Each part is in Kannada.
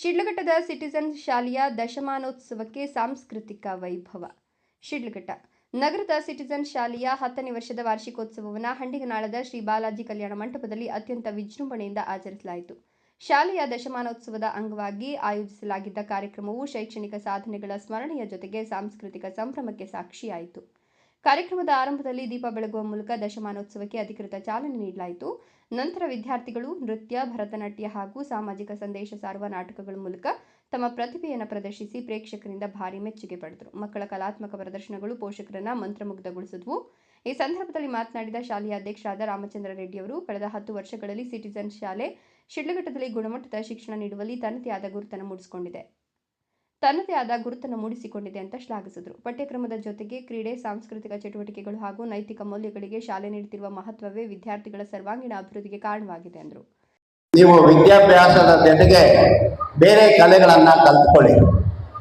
ಶಿಡ್ಲಘಟ್ಟದ ಸಿಟಿಸನ್ ಶಾಲೆಯ ದಶಮಾನೋತ್ಸವಕ್ಕೆ ಸಾಂಸ್ಕೃತಿಕ ವೈಭವ. ಶಿಡ್ಲಘಟ್ಟ, ನಗರದ ಸಿಟಿಸನ್ ಶಾಲೆಯ ಹತ್ತನೇ ವರ್ಷದ ವಾರ್ಷಿಕೋತ್ಸವವನ್ನು ಹಂಡಿಗನಾಳದ ಶ್ರೀ ಬಾಲಾಜಿ ಕಲ್ಯಾಣ ಮಂಟಪದಲ್ಲಿ ಅತ್ಯಂತ ವಿಜೃಂಭಣೆಯಿಂದ ಆಚರಿಸಲಾಯಿತು. ಶಾಲೆಯ ದಶಮಾನೋತ್ಸವದ ಅಂಗವಾಗಿ ಆಯೋಜಿಸಲಾಗಿದ್ದ ಕಾರ್ಯಕ್ರಮವು ಶೈಕ್ಷಣಿಕ ಸಾಧನೆಗಳ ಸ್ಮರಣೆಯ ಜೊತೆಗೆ ಸಾಂಸ್ಕೃತಿಕ ಸಂಭ್ರಮಕ್ಕೆ ಸಾಕ್ಷಿಯಾಯಿತು. ಕಾರ್ಯಕ್ರಮದ ಆರಂಭದಲ್ಲಿ ದೀಪ ಬೆಳಗುವ ಮೂಲಕ ದಶಮಾನೋತ್ಸವಕ್ಕೆ ಅಧಿಕೃತ ಚಾಲನೆ ನೀಡಲಾಯಿತು. ನಂತರ ವಿದ್ಯಾರ್ಥಿಗಳು ನೃತ್ಯ, ಭರತನಾಟ್ಯ ಹಾಗೂ ಸಾಮಾಜಿಕ ಸಂದೇಶ ಸಾರುವ ನಾಟಕಗಳ ಮೂಲಕ ತಮ್ಮ ಪ್ರತಿಭೆಯನ್ನು ಪ್ರದರ್ಶಿಸಿ ಪ್ರೇಕ್ಷಕರಿಂದ ಭಾರಿ ಮೆಚ್ಚುಗೆ ಪಡೆದರು. ಮಕ್ಕಳ ಕಲಾತ್ಮಕ ಪ್ರದರ್ಶನಗಳು ಪೋಷಕರನ್ನ ಮಂತ್ರಮುಗ್ಧಗೊಳಿಸಿದ್ವು. ಈ ಸಂದರ್ಭದಲ್ಲಿ ಮಾತನಾಡಿದ ಶಾಲೆಯ ಅಧ್ಯಕ್ಷರಾದ ರಾಮಚಂದ್ರ ರೆಡ್ಡಿ ಅವರು, ಕಳೆದ ಹತ್ತು ವರ್ಷಗಳಲ್ಲಿ ಸಿಟಿಜನ್ ಶಾಲೆ ಶಿಡ್ಲಘಟ್ಟದಲ್ಲಿ ಗುಣಮಟ್ಟದ ಶಿಕ್ಷಣ ನೀಡುವಲ್ಲಿ ತನ್ನದೇ ಆದ ಗುರುತನ್ನು ಮೂಡಿಸಿಕೊಂಡಿದೆ. ತನ್ನದೇ ಆದ ಗುರುತನ್ನು ಮೂಡಿಸಿಕೊಂಡಿದೆ ಅಂತ ಶ್ಲಾಘಿಸಿದರು. ಪಠ್ಯಕ್ರಮದ ಜೊತೆಗೆ ಕ್ರೀಡೆ, ಸಾಂಸ್ಕೃತಿಕ ಚಟುವಟಿಕೆಗಳು ಹಾಗೂ ನೈತಿಕ ಮೌಲ್ಯಗಳಿಗೆ ಶಾಲೆ ನೀಡುತ್ತಿರುವ ಮಹತ್ವವೇ ವಿದ್ಯಾರ್ಥಿಗಳ ಸರ್ವಾಂಗೀಣ ಅಭಿವೃದ್ಧಿಗೆ ಕಾರಣವಾಗಿದೆ ಎಂದರು ನೀವು ವಿದ್ಯಾಭ್ಯಾಸದ ಜೊತೆಗೆ ಬೇರೆ ಕಲೆಗಳನ್ನು ಕಲ್ತ್ಕೊಳ್ಳಿ.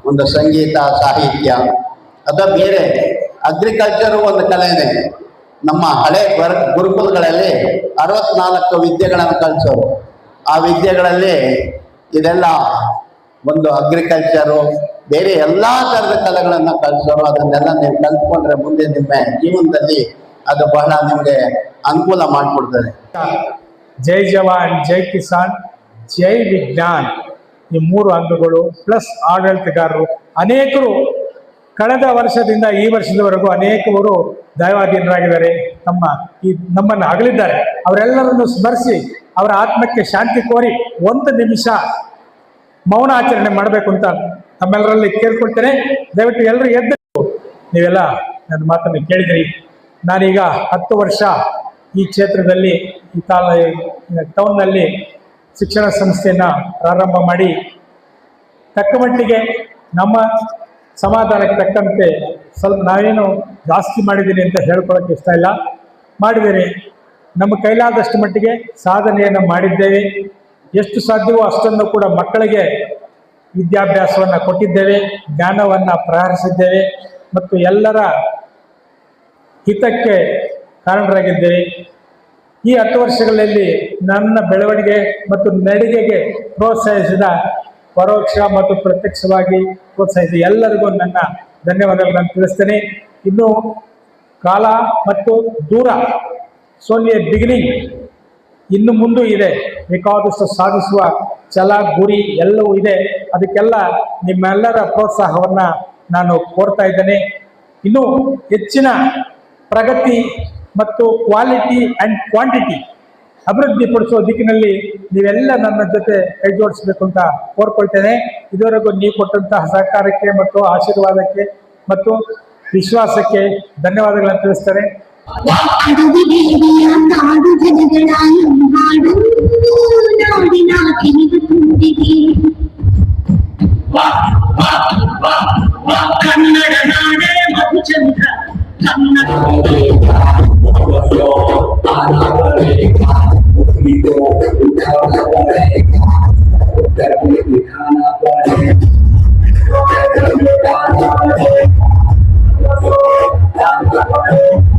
ಒಂದು ಸಂಗೀತ, ಸಾಹಿತ್ಯ ಅದ ಬೇರೆ ಅಗ್ರಿಕಲ್ಚರ್ ಒಂದು ಕಲೆನೇ ನಮ್ಮ ಹಳೆ ಗರ್ ಗುರುಕುಲಗಳಲ್ಲಿ ಅರವತ್ನಾಲ್ಕು ವಿದ್ಯೆಗಳನ್ನು ಕಲಿಸೋರು. ಆ ವಿದ್ಯೆಗಳಲ್ಲಿ ಇದೆಲ್ಲ ಒಂದು ಅಗ್ರಿಕಲ್ಚರು ಬೇರೆ ಎಲ್ಲ ಥರದ ಕಲೆಗಳನ್ನು ಕಲಿಸೋರು, ಅದನ್ನೆಲ್ಲ ನೀವು ಕಲ್ತ್ಕೊಂಡ್ರೆ ಮುಂದೆ ನಿಮ್ಮ ಜೀವನದಲ್ಲಿ ಅದು ಬಹಳ ನಿಮಗೆ ಅನುಕೂಲ ಮಾಡಿಕೊಡ್ತದೆ. ಜೈ ಜವಾನ್, ಜೈ ಕಿಸಾನ್, ಜೈ ವಿಜ್ಞಾನ್. ಈ ಮೂರು ಅಂಗಗಳು ಪ್ಲಸ್ ಆಡಳಿತಗಾರರು. ಅನೇಕರು ಕಳೆದ ವರ್ಷದಿಂದ ಈ ವರ್ಷದವರೆಗೂ ಅನೇಕವರು ದೈವಾಧೀನರಾಗಿದ್ದಾರೆ. ನಮ್ಮ ಈ ನಮ್ಮನ್ನು ಅಗಲಿದ್ದಾರೆ. ಅವರೆಲ್ಲರನ್ನು ಸ್ಮರಿಸಿ, ಅವರ ಆತ್ಮಕ್ಕೆ ಶಾಂತಿ ಕೋರಿ ಒಂದು ನಿಮಿಷ ಮೌನ ಆಚರಣೆ ಮಾಡಬೇಕು ಅಂತ ತಮ್ಮೆಲ್ಲರಲ್ಲಿ ಕೇಳ್ಕೊಳ್ತೇನೆ. ದಯವಿಟ್ಟು ಎಲ್ಲರೂ ಎದ್ದು ನೀವೆಲ್ಲ ನನ್ನ ಮಾತನ್ನು ಕೇಳಿದಿರಿ. ನಾನೀಗ ಹತ್ತು ವರ್ಷ ಈ ಕ್ಷೇತ್ರದಲ್ಲಿ, ಈ ತಾಲ ಟೌನ್ನಲ್ಲಿ ಶಿಕ್ಷಣ ಸಂಸ್ಥೆಯನ್ನು ಪ್ರಾರಂಭ ಮಾಡಿ ತಕ್ಕ ಮಟ್ಟಿಗೆ ನಮ್ಮ ಸಮಾಧಾನಕ್ಕೆ ತಕ್ಕಂತೆ ಸ್ವಲ್ಪ ನಾವೇನು ಜಾಸ್ತಿ ಮಾಡಿದ್ದೀನಿ ಅಂತ ಹೇಳ್ಕೊಳಕ್ಕೆ ಇಷ್ಟ ಇಲ್ಲ. ಮಾಡಿದ್ದೇನೆ. ನಮ್ಮ ಕೈಲಾದಷ್ಟು ಮಟ್ಟಿಗೆ ಸಾಧನೆಯನ್ನು ಮಾಡಿದ್ದೇವೆ. ಎಷ್ಟು ಸಾಧ್ಯವೋ ಅಷ್ಟನ್ನು ಕೂಡ ಮಕ್ಕಳಿಗೆ ವಿದ್ಯಾಭ್ಯಾಸವನ್ನು ಕೊಟ್ಟಿದ್ದೇವೆ, ಜ್ಞಾನವನ್ನು ಪ್ರಹರಿಸಿದ್ದೇವೆ ಮತ್ತು ಎಲ್ಲರ ಹಿತಕ್ಕೆ ಕಾರಣರಾಗಿದ್ದೇವೆ. ಈ ಹತ್ತು ವರ್ಷಗಳಲ್ಲಿ ನನ್ನ ಬೆಳವಣಿಗೆ ಮತ್ತು ನಡಿಗೆಗೆ ಪ್ರೋತ್ಸಾಹಿಸಿದ ಪರೋಕ್ಷ ಮತ್ತು ಪ್ರತ್ಯಕ್ಷವಾಗಿ ಪ್ರೋತ್ಸಾಹಿಸಿದ ಎಲ್ಲರಿಗೂ ನನ್ನ ಧನ್ಯವಾದಗಳನ್ನು ತಿಳಿಸ್ತೇನೆ. ಇನ್ನು ಕಾಲ ಮತ್ತು ದೂರ, ಸೋನಿಯ ಬಿಗಿನಿಂಗ್ ಇನ್ನು ಮುಂದೂ ಇದೆ. ಬೇಕಾದಷ್ಟು ಸಾಧಿಸುವ ಛಲ, ಗುರಿ ಎಲ್ಲವೂ ಇದೆ. ಅದಕ್ಕೆಲ್ಲ ನಿಮ್ಮೆಲ್ಲರ ಪ್ರೋತ್ಸಾಹವನ್ನು ನಾನು ಕೋರ್ತಾ ಇದ್ದೇನೆ. ಇನ್ನು ಹೆಚ್ಚಿನ ಪ್ರಗತಿ ಮತ್ತು ಕ್ವಾಲಿಟಿ ಆ್ಯಂಡ್ ಕ್ವಾಂಟಿಟಿ ಅಭಿವೃದ್ಧಿಪಡಿಸುವ ದಿಕ್ಕಿನಲ್ಲಿ ನೀವೆಲ್ಲ ನನ್ನ ಜೊತೆ ಕೈ ಜೋಡಿಸಬೇಕು ಅಂತ ಕೋರ್ಕೊಳ್ತೇನೆ. ಇದುವರೆಗೂ ನೀವು ಕೊಟ್ಟಂತಹ ಸಹಕಾರಕ್ಕೆ ಮತ್ತು ಆಶೀರ್ವಾದಕ್ಕೆ ಮತ್ತು ವಿಶ್ವಾಸಕ್ಕೆ ಧನ್ಯವಾದಗಳನ್ನು அருவி வேதியாம் நாடு ஜனகளாயும் நாடும் நாடி நாட்டினிது துண்டிதே கன்னட நாடே மதுச்சந்திர दिखाना पड़े दिखाना पड़े